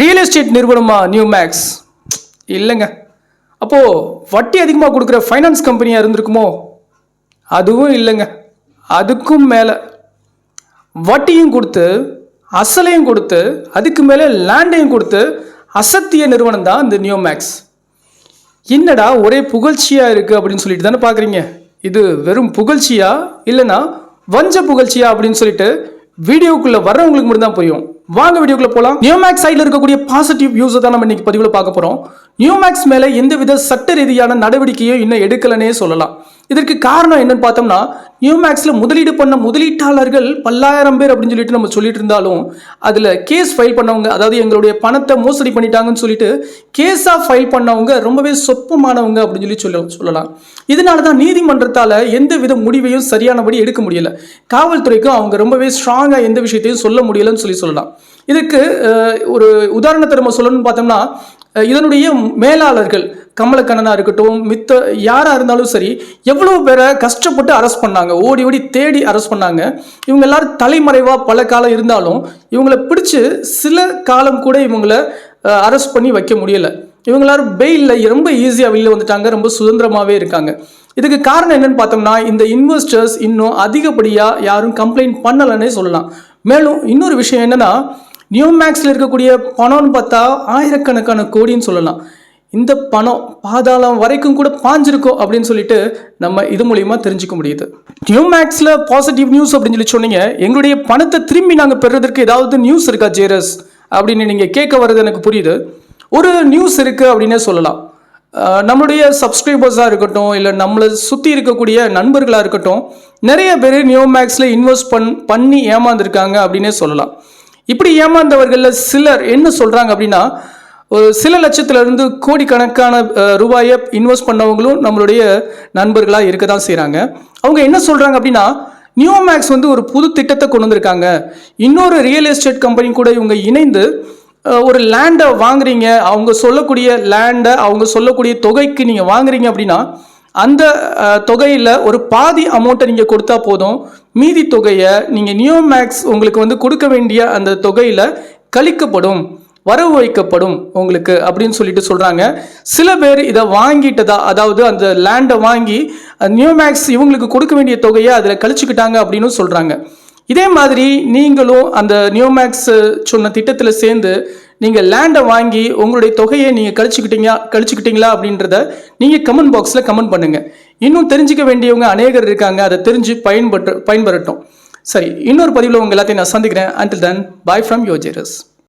Real estate நிறுவனமா New Max இல்லைங்க. அப்போது வட்டி அதிகமாக கொடுக்குற ஃபைனான்ஸ் கம்பெனியாக இருந்திருக்குமோ? அதுவும் இல்லைங்க. அதுக்கும் மேலே. வட்டியும் கொடுத்து அசலையும் கொடுத்து அதுக்கு மேலே லேண்டையும் கொடுத்து அசத்திய நிறுவனம் தான் இந்த நியூ மேக்ஸ் என்னடா ஒரே புகழ்ச்சியாக இருக்குது அப்படின்னு சொல்லிட்டு தானே பார்க்குறீங்க இது வெறும் புகழ்ச்சியா? இல்லைன்னா வஞ்ச புகழ்ச்சியா அப்படின்னு சொல்லிட்டு வீடியோக்குள்ள வர்றவங்களுக்கு மட்டும் தான் புரியும். வாங்க வீடியோக்குள்ள போலாம். நியூமேக் சைடில் இருக்கக்கூடிய பாசிட்டிவ் வியூஸை தான் நம்ம இன்னைக்கு பதிவில் பார்க்க போறோம். நியூமேக்ஸ் மேலே எந்தவித சட்ட ரீதியான நடவடிக்கையும் இன்னும் எடுக்கலனே சொல்லலாம். இதற்கு காரணம் என்னன்னு பார்த்தோம்னா நியூமேக்ஸில் முதலீடு பண்ண முதலீட்டாளர்கள் பல்லாயிரம் பேர் அப்படின்னு சொல்லிட்டு நம்ம சொல்லிட்டு இருந்தாலும் அதில் கேஸ் ஃபைல் பண்ணவங்க அதாவது எங்களுடைய பணத்தை மோசடி பண்ணிட்டாங்கன்னு சொல்லிட்டு கேஸாக ஃபைல் பண்ணவங்க ரொம்பவே சொப்பமானவங்க அப்படின்னு சொல்லி சொல்ல சொல்லலாம். இதனால தான் நீதிமன்றத்தால் எந்த வித முடிவையும் சரியானபடி எடுக்க முடியல. காவல்துறைக்கும் அவங்க ரொம்பவே ஸ்ட்ராங்காக எந்த விஷயத்தையும் சொல்ல முடியலன்னு சொல்லி சொல்லலாம். இதுக்கு ஒரு உதாரணத்தை நம்ம சொல்லணும்னு பார்த்தோம்னா இதனுடைய மேலாளர்கள் கமலக்கண்ணனாக இருக்கட்டும் மித்த யாராக இருந்தாலும் சரி எவ்வளோ பேரை கஷ்டப்பட்டு அரெஸ்ட் பண்ணாங்க ஓடி ஓடி தேடி அரெஸ்ட் பண்ணாங்க. இவங்க எல்லாரும் தலைமறைவாக பல காலம் இருந்தாலும் இவங்கள பிடிச்சி சில காலம் கூட இவங்கள அரெஸ்ட் பண்ணி வைக்க முடியலை. இவங்க எல்லாரும் பெயிலில் ரொம்ப ஈஸியாக வெளியில் வந்துட்டாங்க ரொம்ப சுதந்திரமாகவே இருக்காங்க. இதுக்கு காரணம் என்னன்னு பார்த்தோம்னா இந்த இன்வெஸ்டர்ஸ் இன்னும் அதிகப்படியாக யாரும் கம்ப்ளைண்ட் பண்ணலைன்னே சொல்லலாம். மேலும் இன்னொரு விஷயம் என்னென்னா நியூ மேக்ஸில் இருக்கக்கூடிய பணம்னு பார்த்தா ஆயிரக்கணக்கான கோடின்னு சொல்லலாம். இந்த பணம் பாதாளம் வரைக்கும் கூட பாஞ்சிருக்கும் அப்படின்னு சொல்லிட்டு நம்ம இது மூலியமா தெரிஞ்சுக்க முடியுது. நியூ மேக்ஸில் பாசிட்டிவ் நியூஸ் அப்படின்னு சொல்லி சொன்னீங்க. எங்களுடைய பணத்தை திரும்பி நாங்கள் பெறுறதுக்கு ஏதாவது நியூஸ் இருக்கா ஜேரஸ் அப்படின்னு நீங்கள் கேட்க வர்றது எனக்கு புரியுது. ஒரு நியூஸ் இருக்குது அப்படின்னே சொல்லலாம். நம்மளுடைய சப்ஸ்கிரைபர்ஸாக இருக்கட்டும் இல்லை நம்மளை சுற்றி இருக்கக்கூடிய நண்பர்களாக இருக்கட்டும் நிறைய பேர் நியூ மேக்ஸில் இன்வெஸ்ட் பண் பண்ணி ஏமாந்துருக்காங்க அப்படின்னே சொல்லலாம். இப்படி ஏமாந்தவர்களில் சிலர் என்ன சொல்கிறாங்க அப்படின்னா ஒரு சில லட்சத்திலிருந்து கோடிக்கணக்கான ரூபாயை இன்வெஸ்ட் பண்ணவங்களும் நம்மளுடைய நண்பர்களாக இருக்க தான் செய்கிறாங்க அவங்க என்ன சொல்கிறாங்க அப்படின்னா நியூ மேக்ஸ் வந்து ஒரு புது திட்டத்தை கொண்டு வந்திருக்காங்க. இன்னொரு ரியல் எஸ்டேட் கம்பெனி கூட இவங்க இணைந்து ஒரு லேண்டை வாங்குறீங்க. அவங்க சொல்லக்கூடிய லேண்டை அவங்க சொல்லக்கூடிய தொகைக்கு நீங்கள் வாங்குறீங்க அப்படின்னா அந்த தொகையில் ஒரு பாதி அமௌண்ட்டை நீங்கள் கொடுத்தா போதும். மீதி தொகையை நீங்கள் நியோ மேக்ஸ் உங்களுக்கு வந்து கொடுக்க வேண்டிய அந்த தொகையில் கழிக்கப்படும் வரவு வைக்கப்படும் உங்களுக்கு அப்படின்னு சொல்லிட்டு சொல்கிறாங்க சில பேர் இதை வாங்கிட்டதா அதாவது அந்த லேண்டை வாங்கி நியூ மேக்ஸ் இவங்களுக்கு கொடுக்க வேண்டிய தொகையை அதில் கழிச்சுக்கிட்டாங்க அப்படின்னு சொல்கிறாங்க இதே மாதிரி நீங்களும் அந்த நியூமேக்ஸ் சொன்ன திட்டத்தில் சேர்ந்து நீங்கள் லேண்டை வாங்கி உங்களுடைய தொகையை நீங்கள் கழிச்சுக்கிட்டீங்க கழிச்சுக்கிட்டீங்களா அப்படின்றத நீங்கள் கமெண்ட் பாக்ஸில் கமெண்ட் பண்ணுங்கள் இன்னும் தெரிஞ்சிக்க வேண்டியவங்க அநேகர் இருக்காங்க. அதை தெரிஞ்சு பயன்பட்டு பயன்பெறட்டும். சரி இன்னொரு பதிவில் உங்கள் எல்லாத்தையும் நான் சந்திக்கிறேன். Until then bye from யோஜேரஸ்